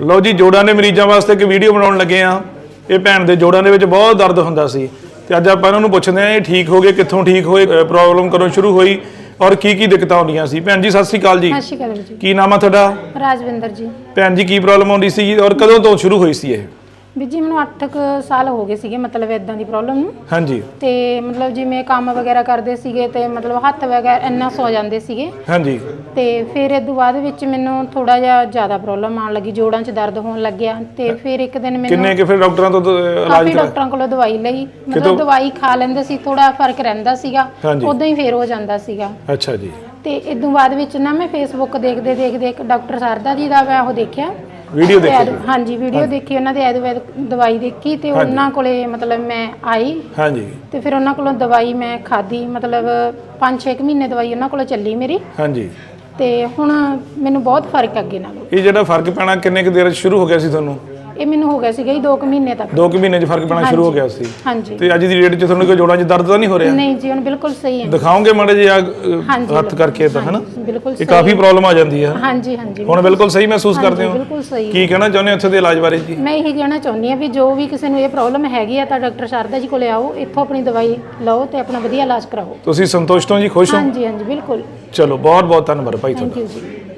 ਲਓ ਜੀ ਜੋੜਾਂ ਦੇ ਮਰੀਜ਼ਾਂ ਵਾਸਤੇ ਇੱਕ ਵੀਡੀਓ ਬਣਾਉਣ ਲੱਗੇ ਆ ਇਹ ਭੈਣ ਦੇ ਜੋੜਾਂ ਦੇ ਵਿੱਚ ਬਹੁਤ ਦਰਦ ਹੁੰਦਾ ਸੀ। ਤੇ ਅੱਜ ਆਪਾਂ ਇਹਨਾਂ ਨੂੰ ਪੁੱਛਦੇ ਆ ਇਹ ਠੀਕ ਹੋ ਗਏ ਕਿੱਥੋਂ ਠੀਕ ਹੋਏ ਪ੍ਰੋਬਲਮ ਕਦੋਂ ਸ਼ੁਰੂ ਹੋਈ ਔਰ ਕੀ ਕੀ ਦਿੱਕਤਾਂ ਆਉਂਦੀਆਂ ਸੀ। ਭੈਣ ਜੀ ਸਤਿ ਸ੍ਰੀ ਅਕਾਲ ਜੀ। ਸਤਿ ਸ਼੍ਰੀ ਅਕਾਲ ਜੀ। ਕੀ ਨਾਮ ਆ ਤੁਹਾਡਾ? ਰਾਜਵਿੰਦਰ ਜੀ। ਭੈਣ ਜੀ ਕੀ ਪ੍ਰੋਬਲਮ ਆਉਂਦੀ ਸੀ ਔਰ ਕਦੋਂ ਤੋਂ ਸ਼ੁਰੂ ਹੋਈ ਸੀ ਇਹ? ਵੀਰ ਜੀ ਮੈਨੂੰ 8 ਕੁ ਸਾਲ ਹੋ ਗਏ ਸੀਗੇ ਮਤਲਬ ਇਦਾਂ ਦੀ ਪ੍ਰੋਬਲਮ ਨੂੰ। ਹਾਂਜੀ। ਤੇ ਮਤਲਬ ਜਿਵੇਂ ਕੰਮ ਵਗੈਰਾ ਕਰਦੇ ਸੀਗੇ ਤੇ ਮਤਲਬ ਹੱਥ ਵਗੈਰਾ ਇੰਨਾ ਸੋ ਜਾਂਦੇ ਸੀਗੇ। ਹਾਂਜੀ। ਤੇ ਫਿਰ ਇਹ ਤੋਂ ਬਾਅਦ ਵਿੱਚ ਮੈਨੂੰ ਥੋੜਾ ਜਿਹਾ ਜ਼ਿਆਦਾ ਪ੍ਰੋਬਲਮ ਆਉਣ ਲੱਗੀ ਜੋੜਾਂ 'ਚ ਦਰਦ ਹੋਣ ਲੱਗਿਆ ਤੇ ਫਿਰ ਇੱਕ ਦਿਨ ਮੈਨੂੰ ਕਿੰਨੇ ਕਿ ਫਿਰ ਡਾਕਟਰਾਂ ਤੋਂ ਦ- ਇਲਾਜ ਕਾਫੀ ਕਰਾ ਡਾਕਟਰਾਂ ਕੋਲੋਂ ਦਵਾਈ ਲਈ? ਮਤਲਬ ਦਵਾਈ ਖਾ ਲੈਂਦੇ ਸੀ ਥੋੜਾ ਫ਼ਰਕ ਰਹਿੰਦਾ ਸੀਗਾ ਹਾਂਜੀ। ਉਦਾਂ ਹੀ ਫੇਰ ਹੋ ਜਾਂਦਾ ਸੀਗਾ। ਅੱਛਾ ਜੀ। ਤੇ ਇਦੋਂ ਬਾਅਦ ਵਿੱਚ ਨਾ ਮੈਂ ਫੇਸਬੁੱਕ ਦੇਖਦੇ ਦੇਖਦੇ ਇੱਕ ਡਾਕਟਰ ਸਰਦਾ ਜੀ ਦਾ ਮੈਂ ਉਹ ਦੇਖਿਆ। ਵੀਡੀਓ ਦੇਖੀ ਹਾਂਜੀ ਵੀਡੀਓ ਦੇਖੀ ਉਹਨਾਂ ਦੇ ਆਯੁਰਵੈਦ ਦਵਾਈ ਦੇਖੀ ਤੇ ਉਹਨਾਂ ਕੋਲੇ ਮਤਲਬ ਮੈਂ ਆਈ। ਹਾਂਜੀ। ਤੇ ਫਿਰ ਉਹਨਾਂ ਕੋਲੋਂ ਦਵਾਈ ਮੈਂ ਖਾਧੀ ਮਤਲਬ 5-6 ਮਹੀਨੇ ਦਵਾਈ ਉਹਨਾਂ ਕੋਲੋਂ ਚੱਲੀ ਮੇਰੀ। ਹਾਂਜੀ। ਤੇ ਹੁਣ ਮੈਨੂੰ ਬਹੁਤ ਫ਼ਰਕ ਅੱਗੇ ਨਾਲੋਂ। ਇਹ ਜਿਹੜਾ ਫ਼ਰਕ ਪੈਣਾ ਕਿੰਨੇ ਕੁ ਦੇਰ 'ਚ ਸ਼ੁਰੂ ਹੋ ਗਿਆ ਸੀ ਤੁਹਾਨੂੰ? ਇਹ ਮੈਨੂੰ ਹੋ ਗਿਆ ਸੀਗਾ ਜੀ 2 ਮਹੀਨੇ ਤੱਕ। 2 ਕੁ ਮਹੀਨੇ 'ਚ ਫ਼ਰਕ ਪੈਣਾ ਸ਼ੁਰੂ ਹੋ ਗਿਆ ਸੀ। ਹਾਂਜੀ। ਤੇ ਅੱਜ ਦੀ ਡੇਟ 'ਚ ਤੁਹਾਨੂੰ ਕੋਈ ਜੋੜਾਂ 'ਚ ਦਰਦ ਤਾਂ ਨਹੀਂ ਹੋ ਰਿਹਾ? ਨਹੀਂ ਜੀ ਹੁਣ ਬਿਲਕੁਲ ਸਹੀ ਹੈ। ਦਿਖਾਓਗੇ ਮਾੜੇ ਜਿਹਾ ਹਾਂਜੀ, ਹੱਥ ਕਰਕੇ ਤਾਂ ਹਨਾ? ਬਿਲਕੁਲ ਇਹ ਸਹੀ ਕਾਫੀ ਪ੍ਰੋਬਲਮ ਆ ਜਾਂਦੀ ਹੈ। ਹਾਂਜੀ ਹਾਂਜੀ ਹੁਣ ਬਿਲਕੁਲ ਸਹੀ ਮਹਿਸੂਸ ਕਰਦੇ ਹੋ? ਬਿਲਕੁਲ ਸਹੀ ਕੀ ਕਹਿਣਾ ਚਾਹੁੰਦੇ ਹੋ ਇੱਥੇ ਦੇ ਇਲਾਜ ਬਾਰੇ ਜੀ? ਮੈਂ ਇਹੀ ਕਹਿਣਾ ਚਾਹੁੰਦੀ ਹਾਂ ਵੀ ਜੋ ਵੀ ਕਿਸੇ ਨੂੰ ਇਹ ਪ੍ਰੋਬਲਮ ਹੈਗੀ ਆ ਤਾਂ ਡਾਕਟਰ ਸ਼ਾਰਦਾ ਜੀ ਕੋਲੇ ਆਓ ਇੱਥੋਂ ਆਪਣੀ ਦਵਾਈ ਲਓ ਤੇ ਆਪਣਾ ਵਧੀਆ ਇਲਾਜ ਕਰਾਓ। ਤੁਸੀਂ ਸੰਤੁਸ਼ਟ ਹੋ ਜੀ? ਖੁਸ਼ ਹੋ? ਹਾਂਜੀ ਹਾਂਜੀ ਬਿਲਕੁਲ। ਚਲੋ ਬਹੁਤ ਬਹੁਤ ਧੰਨਵਾਦ ਭਾਈ ਤੁਹਾਡਾ ਥੈਂਕ ਯੂ ਜੀ।